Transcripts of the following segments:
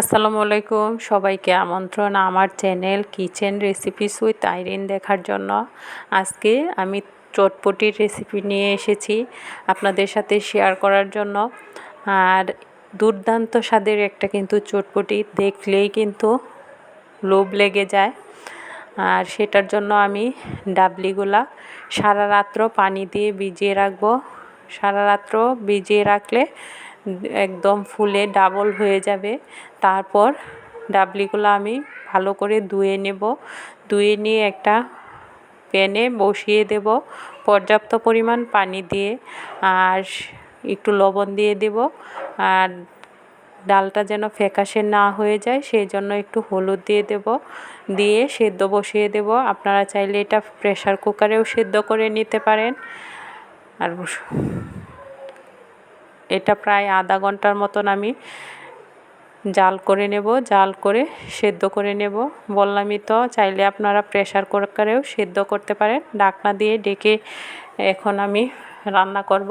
আসসালামু আলাইকুম। সবাইকে আমন্ত্রণ আমার channel kitchen recipes with Irene দেখার জন্য। আজকে আমি চটপটির রেসিপি নিয়ে এসেছি আপনাদের সাথে শেয়ার করার জন্য। আর দুর্দান্ত স্বাদের একটা কিন্তু চটপটি, দেখলেই কিন্তু লোভ লেগে যায়। আর সেটার জন্য আমি ডাবলিগুলা সারা রাত্র পানি দিয়ে ভিজিয়ে রাখব। সারা রাত্র ভিজিয়ে রাখলে একদম ফুলে ডাবল হয়ে যাবে। তারপর ডাবলিগুলো আমি ভালো করে ধুয়ে নেব। ধুয়ে নিয়ে একটা প্যানে বসিয়ে দেব পর্যাপ্ত পরিমাণ পানি দিয়ে। আর একটু লবণ দিয়ে দেব। আর ডালটা যেন ফ্যাকাশে না হয়ে যায়, সেই জন্য একটু হলুদ দিয়ে দেব। দিয়ে সেদ্ধ বসিয়ে দেব। আপনারা চাইলে এটা প্রেশার কুকারেও সেদ্ধ করে নিতে পারেন। আর এটা প্রায় আধা ঘণ্টার মতন আমি জাল করে নেব, জাল করে সেদ্ধ করে নেব। বললামই তো, চাইলে আপনারা প্রেশার কুকারেও সেদ্ধ করতে পারেন। ডাকনা দিয়ে ডেকে এখন আমি রান্না করব।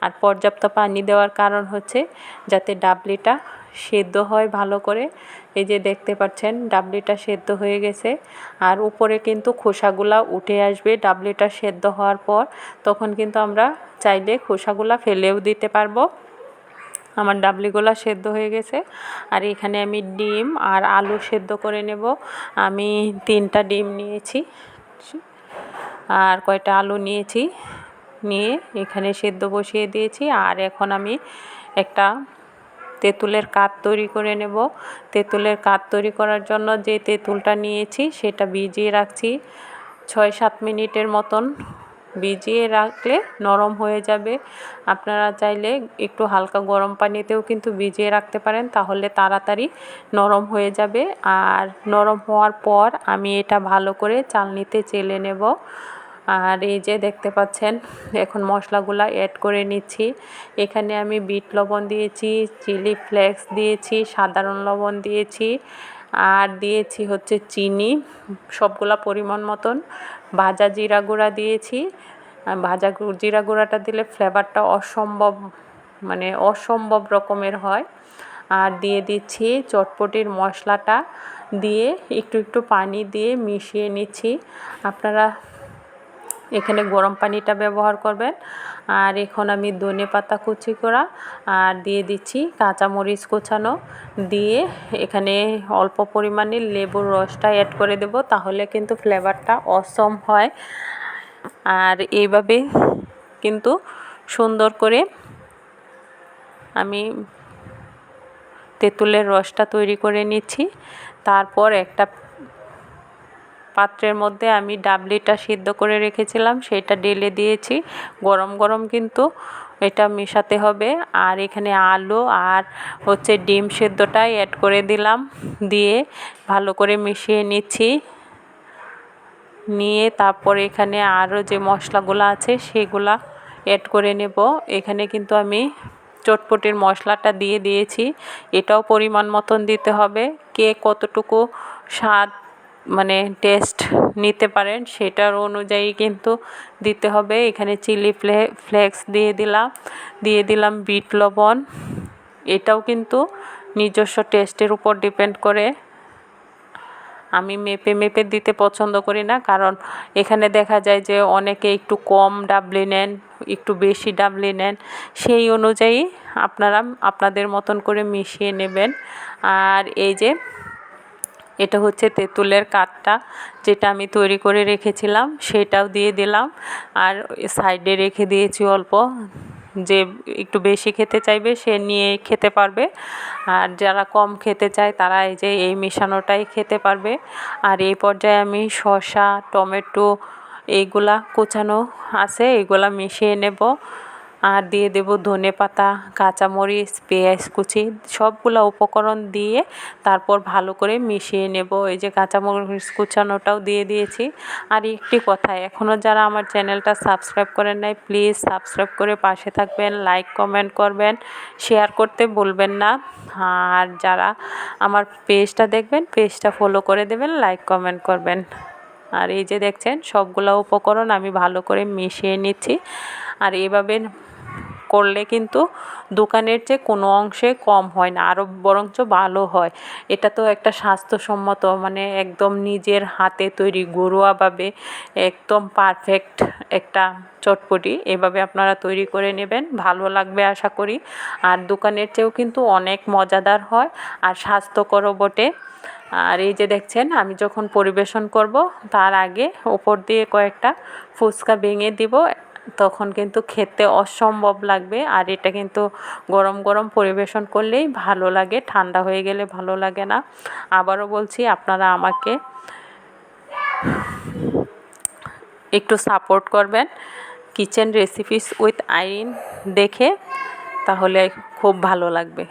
আর পর্যাপ্ত পানি দেওয়ার কারণ হচ্ছে যাতে ডাবলিটা সেদ্ধ হয় ভালো করে। এই যে দেখতে পাচ্ছেন, ডাবলিটা সেদ্ধ হয়ে গেছে। আর উপরে কিন্তু খোসাগুলা উঠে আসবে। ডাবলিটা সেদ্ধ হওয়ার পর তখন কিন্তু আমরা চাইলে খোসাগুলা ফেলেও দিতে পারব। আমার ডাবলিগুলা সেদ্ধ হয়ে গেছে। আর এখানে আমি ডিম আর আলু সেদ্ধ করে নেব। আমি তিনটা ডিম নিয়েছি। আর কয়টা আলু নিয়েছি, নিয়ে এখানে সেদ্ধ বসিয়ে দিয়েছি। আর এখন আমি একটা তেঁতুলের কাত তৈরি করে নেব। তেঁতুলের কাত তৈরি করার জন্য যে তেঁতুলটা নিয়েছি সেটা ভিজিয়ে রাখছি। ছয় সাত মিনিটের মতন ভিজিয়ে রাখলে নরম হয়ে যাবে। আপনারা চাইলে একটু হালকা গরম পানিতেও কিন্তু ভিজিয়ে রাখতে পারেন, তাহলে তাড়াতাড়ি নরম হয়ে যাবে। আর নরম হওয়ার পর আমি এটা ভালো করে চালনিতে চেলে নেব। আর এই যে দেখতে পাচ্ছেন, এখন মশলাগুলো অ্যাড করে নিচ্ছি। এখানে আমি বিট লবণ দিয়েছি, চিলি ফ্লেক্স দিয়েছি, সাধারণ লবণ দিয়েছি, আর দিয়েছি হচ্ছে চিনি, সবগুলা পরিমাণ মতন। ভাজা জিরা গুঁড়া দিয়েছি। ভাজা জিরা গুঁড়াটা দিলে ফ্লেভারটা অসম্ভব মানে অসম্ভব রকমের হয়। আর দিয়ে দিচ্ছি চটপটির মশলাটা, দিয়ে একটু একটু পানি দিয়ে মিশিয়ে নিচ্ছি। আপনারা এখানে গরম পানিটা ব্যবহার করবেন। আর এখন আমি ধনে পাতা কুচি করা, আর দিয়ে দিচ্ছি কাঁচামরিচ কোচানো। দিয়ে এখানে অল্প পরিমাণে লেবুর রসটা অ্যাড করে দেব, তাহলে কিন্তু ফ্লেভারটা অসম হয়। আর এইভাবে কিন্তু সুন্দর করে আমি তেঁতুলের রসটা তৈরি করে নিচ্ছি। তারপর একটা পাত্রের মধ্যে আমি ডাবলিটা সিদ্ধ করে রেখেছিলাম, সেটা ঢেলে দিয়েছি। গরম গরম কিন্তু এটা মেশাতে হবে। আর এখানে আলু আর হচ্ছে ডিম সেদ্ধটাই অ্যাড করে দিলাম, দিয়ে ভালো করে মিশিয়ে নিচ্ছি। নিয়ে তারপর এখানে আরও যে মশলাগুলো আছে, সেগুলা অ্যাড করে নেব। এখানে কিন্তু আমি চটপটির মশলাটা দিয়ে দিয়েছি। এটাও পরিমাণ মতন দিতে হবে। কে কতটুকু স্বাদ মানে টেস্ট নিতে পারেন, সেটার অনুযায়ী কিন্তু দিতে হবে। এখানে চিলি ফ্লে ফ্লেক্স দিয়ে দিলাম দিয়ে দিলাম বিট লবণ। এটাও কিন্তু নিজস্ব টেস্টের উপর ডিপেন্ড করে। আমি মেপে মেপে দিতে পছন্দ করি না, কারণ এখানে দেখা যায় যে অনেকে একটু কম ডাবলি নেন, একটু বেশি ডাবলি নেন। সেই অনুযায়ী আপনারা, আপনাদের মতন করে মিশিয়ে নেবেন। আর এই যে এটা হচ্ছে তেঁতুলের কাঠটা যেটা আমি তৈরি করে রেখেছিলাম, সেটাও দিয়ে দিলাম। আর সাইডে রেখে দিয়েছি অল্প, যে একটু বেশি খেতে চাইবে সে নিয়ে খেতে পারবে। আর যারা কম খেতে চায় তারা এই যে এই মেশানোটাই খেতে পারবে। আর এই পর্যায়ে আমি শসা, টমেটো, এইগুলা কোচানো আছে, এগুলা মিশিয়ে নেব। আর দিয়ে দেব ধনে পাতা, কাঁচামরিচ, পেঁয়াজ কুচি, সবগুলো উপকরণ দিয়ে তারপর ভালো করে মিশিয়ে নেব। এই যে কাঁচামরিচ কুচানোটাও দিয়ে দিয়েছি। আর একটি কথা এখনও যারা আমার চ্যানেলটা সাবস্ক্রাইব করেন নাই, প্লিজ সাবস্ক্রাইব করে পাশে থাকবেন, লাইক, কমেন্ট করবেন, শেয়ার করতে বলবেন না। আর যারা আমার পেজটা দেখবেন, পেজটা ফলো করে দেবেন, লাইক, কমেন্ট করবেন। আর এই যে দেখছেন, সবগুলো উপকরণ আমি ভালো করে মিশিয়ে নিচ্ছি। আর এভাবে করলে কিন্তু দোকানের চেয়ে কোনো অংশে কম হয় না আরও বরঞ্চ ভালো হয়। এটা তো একটা স্বাস্থ্যসম্মত মানে একদম নিজের হাতে তৈরি ঘরোয়াভাবে একদম পারফেক্ট একটা চটপটি। এভাবে আপনারা তৈরি করে নেবেন, ভালো লাগবে আশা করি। আর দোকানের চেয়েও কিন্তু অনেক মজাদার হয়। আর স্বাস্থ্যকরও বটে। আর এই যে দেখছেন, আমি যখন পরিবেশন করব, তার আগে ওপর দিয়ে কয়েকটা ফুচকা ভেঙে দিব, তখন কিন্তু খেতে অসম্ভব লাগবে। আর এটা কিন্তু গরম গরম পরিবেশন করলেই ভালো লাগে, ঠান্ডা হয়ে গেলে ভালো লাগে না। আবারও বলছি, আপনারা আমাকে একটু সাপোর্ট করবেন। কিচেন রেসিপিস উইথ আইরিন দেখে, তাহলে খুব ভালো লাগবে।